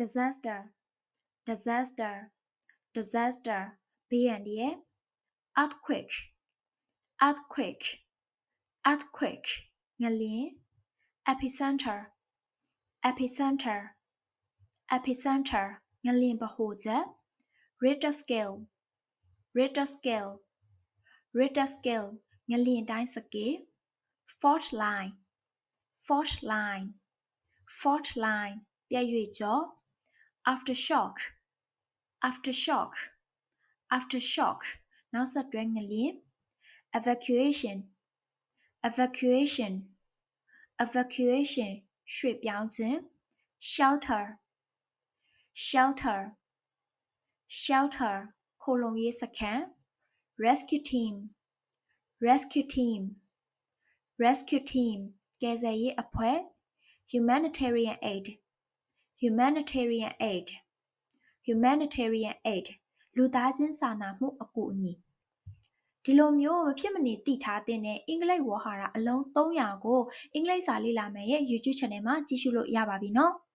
disaster disaster disaster ဘေးရန်တည်း earthquake earthquake earthquake ငလျင် epicenter epicenter epicenter ငလျင်ဗဟိုချက် Richter scale Richter scale Richter scale ငလျင်တိုင်းစကေ fault line fault line fault line ပြည့်၍ကြော aftershock aftershock aftershock နောက်ဆက်တွဲငလျင် evacuation evacuation evacuation ရွှေ့ပြောင်းခြင်း shelter shelter shelter ခိုလုံရေးစခန်း rescue team rescue team rescue team ကယ်ဆယ်ရေးအဖွဲ့ humanitarian aid Humanitarian aid humanitarian aid လူသားချင်းစာနာမှုအကူအညီဒီလိုမျိုးမဖြစ်မနေသိထားတဲ့အင်္ဂလိပ်ဝေါ်ဟာရအလုံး300ကိုအင်္ဂလိပ်စာလေ့လာမယ်ရဲ့ YouTube channel မှာကြည့်ရှုလို့ရပါပြီနော်။